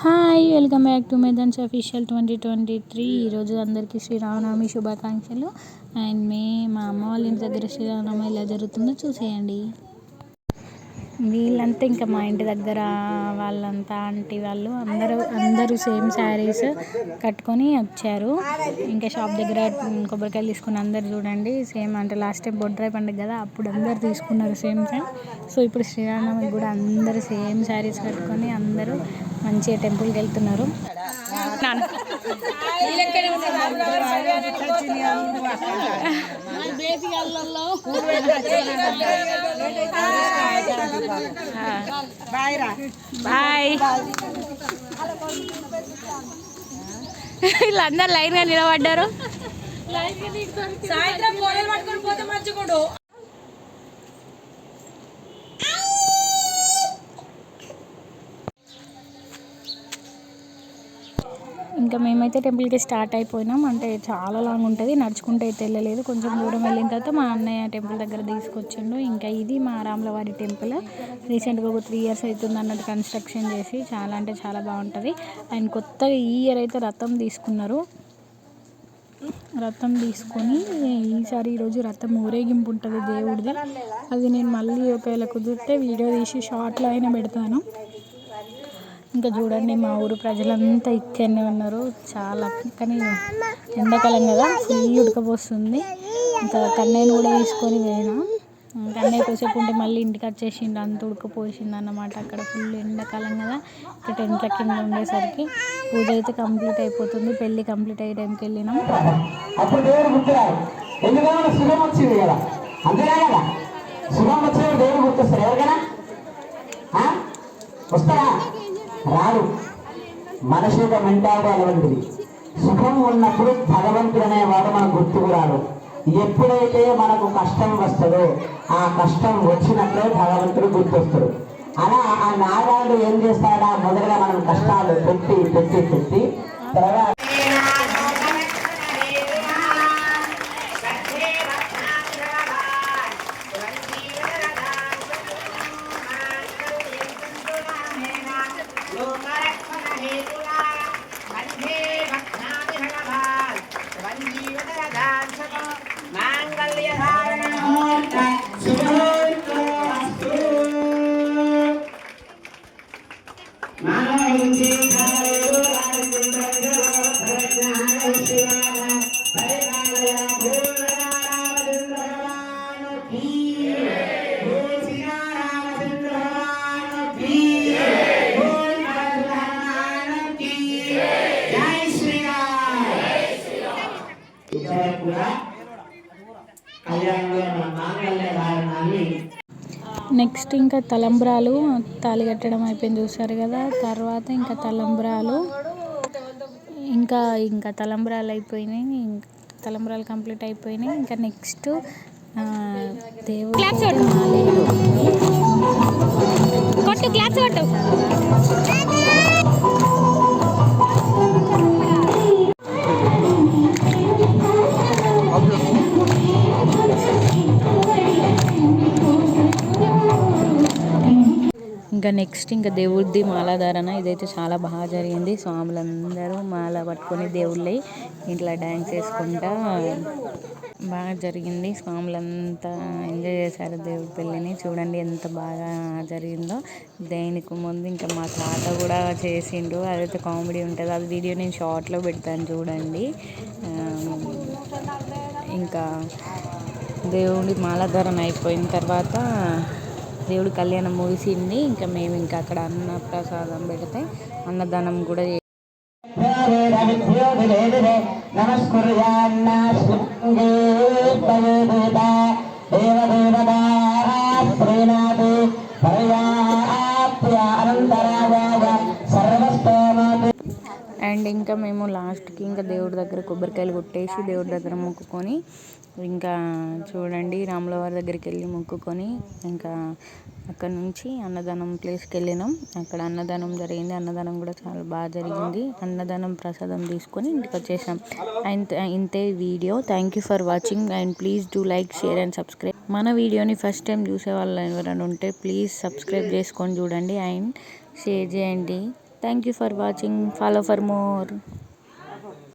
Hi welcome back to మెదన్స్ official twenty twenty three ఈరోజు అందరికీ శ్రీరామనవమి శుభాకాంక్షలు. అండ్ మే మా అమ్మ వాళ్ళ ఇంటి దగ్గర శ్రీరామనవమి ఎలా జరుగుతుందో చూసేయండి. వీళ్ళంతా ఇంకా మా ఇంటి దగ్గర వాళ్ళంతా ఆంటీ వాళ్ళు అందరూ అందరూ సేమ్ శారీస్ కట్టుకొని వచ్చారు. ఇంకా షాప్ దగ్గర కొబ్బరికాయలు తీసుకుని అందరు చూడండి. సేమ్ అంటే లాస్ట్ టైం బొడ్రాయి పండుగ కదా అప్పుడు అందరు తీసుకున్నారు సేమ్ సేమ్ సో ఇప్పుడు శ్రీరామనవమి కూడా అందరూ సేమ్ శారీస్ కట్టుకొని అందరూ మంచిగా టెంపుల్కి వెళ్తున్నారు. బాయ్ వీళ్ళందరూ లైన్గా నిలబడ్డారు. సాయంత్రం గోడలు పట్టుకొని పోతే మంచిగుండు. ఇంకా మేమైతే టెంపుల్కి స్టార్ట్ అయిపోయినాం. అంటే చాలా లాంగ్ ఉంటుంది. నడుచుకుంటే అయితే వెళ్ళలేదు. కొంచెం దూరం వెళ్ళిన తర్వాత మా అన్నయ్య టెంపుల్ దగ్గర తీసుకొచ్చిండు. ఇంకా ఇది మా రాములవారి టెంపుల్. రీసెంట్గా ఒక త్రీ ఇయర్స్ అవుతుంది అన్నట్టు కన్స్ట్రక్షన్ చేసి. చాలా అంటే చాలా బాగుంటుంది. అండ్ కొత్తగా ఈ ఇయర్ అయితే రథం తీసుకున్నారు. రథం తీసుకొని ఈసారి ఈరోజు రథం ఊరేగింపు ఉంటుంది దేవుడిది. అది నేను మళ్ళీ ఒకవేళ కుదిరితే వీడియో తీసి షార్ట్లో అయినా పెడతాను. ఇంకా చూడండి మా ఊరు ప్రజలంతా ఇక్కడనే ఉన్నారు. చాలా కానీ ఎండాకాలం కదా ఫుల్ ఉడకపోస్తుంది. ఇంకా కన్నయ్యను కూడా తీసుకొని పోయినా. కన్నయ్య కోసేపు ఉంటే మళ్ళీ ఇంటికి వచ్చేసిండు అంత ఉడకపోసింది అన్నమాట. అక్కడ ఫుల్ ఎండాకాలం కదా ఇక్కడ టెంట్ల కింద ఉండేసరికి పూజ అయితే కంప్లీట్ అయిపోతుంది. పెళ్ళి కంప్లీట్ అయ్యే టైంకి వెళ్ళినాం. శుభం దేవుడు గుర్తొస్తారు ఎవరికైనా? వస్తారా? రాదు మనిషి యొక్క మెంటాలిటీ అటువంటిది సుఖం ఉన్నప్పుడు భగవంతుడు అనేవాడు మనకు గుర్తుకు రాడు ఎప్పుడైతే మనకు కష్టం వస్తుందో ఆ కష్టం వచ్చినప్పుడే భగవంతుడు గుర్తొస్తాడు. అలా ఆ నాగాడు ఏం చేస్తాడా? మొదటగా మనం కష్టాలు పెట్టి పెట్టి పెట్టి తర్వాత నెక్స్ట్ ఇంకా తలంబ్రాలు తాళి కట్టడం అయిపోయింది చూసారు కదా. తర్వాత ఇంకా తలంబ్రాలు ఇంకా ఇంకా తలంబ్రాలు అయిపోయినాయి తలంబ్రాలు కంప్లీట్ అయిపోయినాయి. ఇంకా నెక్స్ట్ దేవుడు ఇంకా నెక్స్ట్ ఇంకా దేవుడిది మాలాధారణ. ఇదైతే చాలా బాగా జరిగింది. స్వాములందరూ మాల పట్టుకొని దేవుళ్ళై ఇట్లా డ్యాన్స్ వేసుకుంటా బాగా జరిగింది. స్వాములంతా ఎంజాయ్ చేశారు దేవుడి పెళ్ళిని. చూడండి ఎంత బాగా జరిగిందో. దేనికి ముందు ఇంకా మా తాత కూడా చేసిండు. అదైతే కామెడీ ఉంటుంది. అది వీడియో నేను షార్ట్లో పెడతాను చూడండి. ఇంకా దేవుడి మాలాధారణ అయిపోయిన తర్వాత దేవుడు కళ్యాణం ముగిసింది. ఇంకా మేము ఇంకా అక్కడ అన్న ప్రసాదం పెడితే అన్నదానం కూడా చే- అండ్ ఇంకా మేము లాస్ట్కి ఇంకా దేవుడి దగ్గర కొబ్బరికాయలు కొట్టేసి దేవుడి దగ్గర మొక్కుకొని ఇంకా చూడండి రాముల వారి దగ్గరికి వెళ్ళి మొక్కుకొని ఇంకా అక్కడ నుంచి అన్నదానం ప్లేస్కి వెళ్ళినాం అక్కడ అన్నదానం జరిగింది. అన్నదానం కూడా చాలా బాగా జరిగింది. అన్నదానం ప్రసాదం తీసుకొని ఇంటికి వచ్చేసాం. అండ్ ఇంతే video. Thank you for watching and please do like share and subscribe మన వీడియోని ఫస్ట్ టైం చూసే వాళ్ళు ఎవరైనా ఉంటే ప్లీజ్ సబ్స్క్రైబ్ చేసుకొని చూడండి. అండ్ షేర్ చేయండి. Thank you for watching follow for more